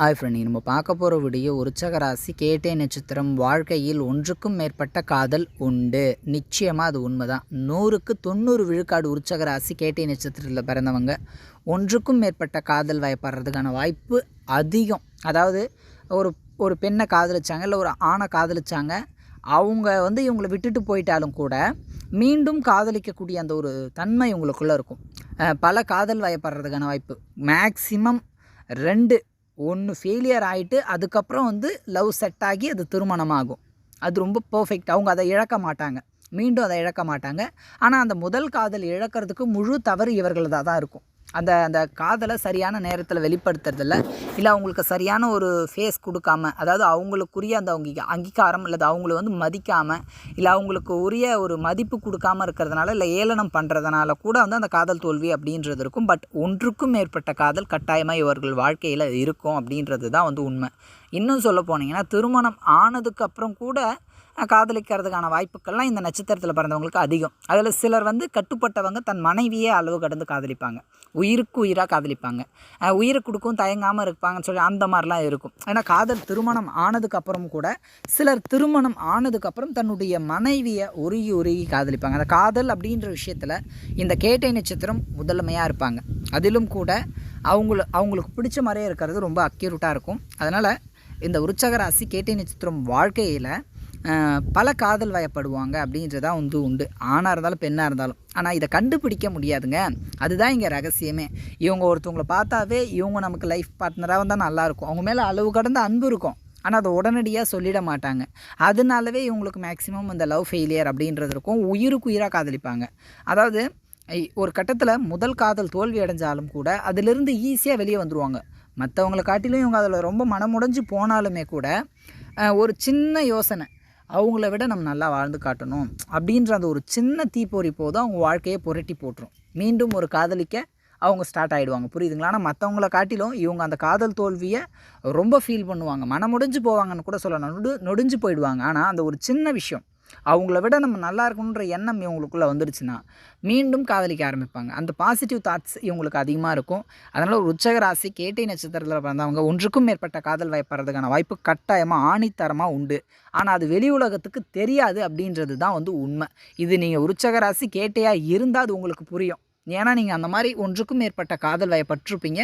Hi friend நம்ம பார்க்க போகிற வீடியோ உற்சகராசி கேட்டே நட்சத்திரம் வாழ்க்கையில் ஒன்றுக்கும் மேற்பட்ட காதல் உண்டு. நிச்சயமாக அது உண்மைதான். நூறுக்கு தொண்ணூறு விழுக்காடு உற்சகராசி கேட்டை நட்சத்திரத்தில் பிறந்தவங்க. ஒன்றுக்கும் மேற்பட்ட காதல் வயப்படுறதுக்கான வாய்ப்பு அதிகம். அதாவது ஒரு ஒரு பெண்ணை காதலிச்சாங்க இல்லை ஒரு ஆணை காதலிச்சாங்க அவங்க வந்து இவங்களை விட்டுட்டு போயிட்டாலும் கூட மீண்டும் காதலிக்கக்கூடிய அந்த ஒரு தன்மை இவங்களுக்குள்ளே இருக்கும். பல காதல் வயப்படுறதுக்கான வாய்ப்பு. மேக்சிமம் ரெண்டு ஒன்று ஃபெயிலியர் ஆகிட்டு அதுக்கப்புறம் வந்து லவ் செட் ஆகி அது திருமணமாகும். அது ரொம்ப பர்ஃபெக்ட் அவங்க அதை இழக்க மாட்டாங்க. மீண்டும் அதை இழக்க மாட்டாங்க. ஆனால் அந்த முதல் காதல் இழக்கிறதுக்கு முழு தவறு இவர்களதாக தான் இருக்கும். அந்த அந்த காதலை சரியான நேரத்தில் வெளிப்படுத்துறதில்ல. இல்லை அவங்களுக்கு சரியான ஒரு ஃபேஸ் கொடுக்காம அதாவது அவங்களுக்குரிய அந்த அவங்க அங்கீகாரம் இல்லை அவங்கள வந்து மதிக்காமல் இல்லை அவங்களுக்கு உரிய ஒரு மதிப்பு கொடுக்காம இருக்கிறதுனால இல்லை ஏளனம் பண்ணுறதுனால கூட வந்து அந்த காதல் தோல்வி அப்படின்றது இருக்கும். பட் ஒன்றுக்கும் மேற்பட்ட காதல் கட்டாயமாக இவர்கள் வாழ்க்கையில் இருக்கும் அப்படின்றது தான் வந்து உண்மை. இன்னும் சொல்ல போனீங்கன்னா திருமணம் ஆனதுக்கப்புறம் கூட காதலிக்கிறதுக்கான வாய்ப்புகள்லாம் இந்த நட்சத்திரத்தில் பிறந்தவங்களுக்கு அதிகம். அதில் சிலர் வந்து கட்டுப்பட்டவங்க தன் மனைவியே அளவு கடந்து காதலிப்பாங்க. உயிருக்கு உயிராக காதலிப்பாங்க. உயிரை கொடுக்கும் தயங்காமல் இருப்பாங்கன்னு சொல்லி அந்த மாதிரிலாம் இருக்கும். ஏன்னா காதல் திருமணம் ஆனதுக்கப்புறம் கூட சிலர் திருமணம் ஆனதுக்கப்புறம் தன்னுடைய மனைவியை உருகி உருகி காதலிப்பாங்க. அந்த காதல் அப்படின்ற விஷயத்தில் இந்த கேட்டை நட்சத்திரம் முதன்மையாக இருப்பாங்க. அதிலும் கூட அவங்கள அவங்களுக்கு பிடிச்ச மாதிரியே இருக்கிறது ரொம்ப அக்யூரேட்டாக இருக்கும். அதனால் இந்த உற்சக ராசி கேட்டை நட்சத்திரம் வாழ்க்கையில் பல காதல் வயப்படுவாங்க அப்படின்றதான் வந்து உண்டு. ஆணாக இருந்தாலும் பெண்ணாக இருந்தாலும். ஆனால் இதை கண்டுபிடிக்க முடியாதுங்க. அதுதான் இங்கே ரகசியமே. இவங்க ஒருத்தவங்களை பார்த்தாவே இவங்க நமக்கு லைஃப் பார்ட்னராக வந்தால் நல்லாயிருக்கும் அவங்க மேலே அளவு கடந்த அன்பு இருக்கும். ஆனால் அதை உடனடியாக சொல்லிட மாட்டாங்க. அதனாலவே இவங்களுக்கு மேக்ஸிமம் இந்த லவ் ஃபெயிலியர் அப்படின்றது இருக்கும். உயிருக்கு உயிராக காதலிப்பாங்க. அதாவது ஒரு கட்டத்தில் முதல் காதல் தோல்வி அடைஞ்சாலும் கூட அதிலிருந்து ஈஸியாக வெளியே வந்துடுவாங்க மற்றவங்களை காட்டிலும் இவங்க அதில் ரொம்ப மனமுடைஞ்சு போனாலுமே கூட ஒரு சின்ன யோசனை அவங்கள விட நம்ம நல்லா வாழ்ந்து காட்டணும் அப்படின்ற அந்த ஒரு சின்ன தீப்பொறி போதும் அவங்க வாழ்க்கையை புரட்டி போட்டுரும். மீண்டும் ஒரு காதலிக்க அவங்க ஸ்டார்ட் ஆகிடுவாங்க புரியுதுங்களா? ஆனால் மற்றவங்கள காட்டிலும் இவங்க அந்த காதல் தோல்வியை ரொம்ப ஃபீல் பண்ணுவாங்க. மனமுடைஞ்சு போவாங்கன்னு கூட சொல்லலாம். நொடு நொடிஞ்சு போயிடுவாங்க. ஆனால் அந்த ஒரு சின்ன விஷயம் அவங்கள விட நம்ம நல்லா இருக்கணுன்ற எண்ணம் இவங்களுக்குள்ளே வந்துடுச்சுன்னா மீண்டும் காதலிக்க ஆரம்பிப்பாங்க. அந்த பாசிட்டிவ் தாட்ஸ் இவங்களுக்கு அதிகமாக இருக்கும். அதனால் ஒரு உச்சக ராசி கேட்டை நட்சத்திரத்தில் பிறந்தவங்க ஒன்றுக்கும் மேற்பட்ட காதல் வயப்படுறதுக்கான வாய்ப்பு கட்டாயமாக ஆணித்தரமாக உண்டு. ஆனால் அது வெளி உலகத்துக்கு தெரியாது அப்படின்றது தான் வந்து உண்மை. இது நீங்கள் உற்சக ராசி கேட்டையாக இருந்தால் அது உங்களுக்கு புரியும். ஏன்னா நீங்கள் அந்த மாதிரி ஒன்றுக்கும் மேற்பட்ட காதல் வயப்பட்டிருப்பீங்க.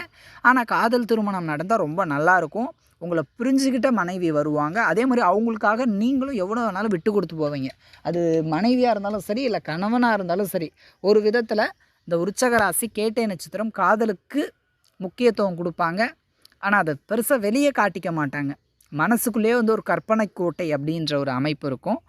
ஆனால் காதல் திருமணம் நடந்தால் ரொம்ப நல்லாயிருக்கும் உங்களை புரிஞ்சுக்கிட்ட மனைவி வருவாங்க. அதே மாதிரி அவங்களுக்காக நீங்களும் எவ்வளோ வேணாலும் விட்டு கொடுத்து போவீங்க. அது மனைவியாக இருந்தாலும் சரி இல்லை கணவனாக இருந்தாலும் சரி ஒரு விதத்தில் இந்த உற்சக ராசி கேட்டை நட்சத்திரம் காதலுக்கு முக்கியத்துவம் கொடுப்பாங்க. ஆனால் அதை பெருசாக வெளியே காட்டிக்க மாட்டாங்க. மனசுக்குள்ளேயே வந்து ஒரு கற்பனை கோட்டை அப்படின்ற ஒரு அமைப்பு இருக்கும்.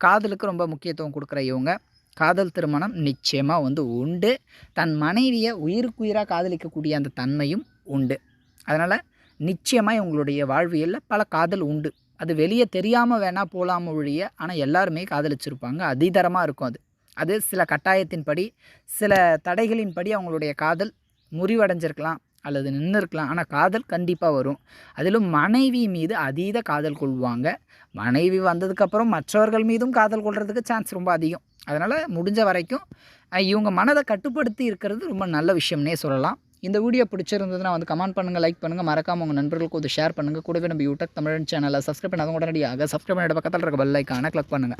காதலுக்கு ரொம்ப முக்கியத்துவம் கொடுக்குற இவங்க. காதல் திருமணம் நிச்சயமாக வந்து உண்டு. தன் மனைவியை உயிருக்குயிராக காதலிக்கக்கூடிய அந்த தன்மையும் உண்டு. அதனால் நிச்சயமாக இவங்களுடைய வாழ்வியலில் பல காதல் உண்டு. அது வெளியே தெரியாமல் வேணால் போகலாம ஒழிய ஆனால் எல்லாருமே காதலிச்சிருப்பாங்க. அதிதரமாக இருக்கும் அது. அது சில கட்டாயத்தின்படி சில தடைகளின்படி அவங்களுடைய காதல் முறிவடைஞ்சிருக்கலாம் அல்லது நின்று இருக்கலாம் ஆனால் காதல் கண்டிப்பாக வரும். அதிலும் மனைவி மீது அதீத காதல் கொள்வாங்க. மனைவி வந்ததுக்கப்புறம் மற்றவர்கள் மீதும் காதல் கொள்றதுக்கு சான்ஸ் ரொம்ப அதிகம். அதனால் முடிஞ்ச வரைக்கும் இவங்க மனதை கட்டுப்படுத்தி இருக்கிறது ரொம்ப நல்ல விஷயம்னே சொல்லலாம். இந்த வீடியோ பிடிச்சிருந்ததுன்னா வந்து கமெண்ட் பண்ணுங்கள் லைக் பண்ணுங்கள் மறக்காம உங்கள் நண்பர்களுக்கு வந்து ஷேர் பண்ணுங்கள் கூடவே நம்ம யூடியூப் தமிழ் சேனலை சப்ஸ்கிரைப் பண்ணாதவங்க உடனடியாக சப்ஸ்கிரைப் பண்ணிட்டு பக்கத்தில் இருக்க பெல் ஐக்கானை கிளிக் பண்ணுங்கள்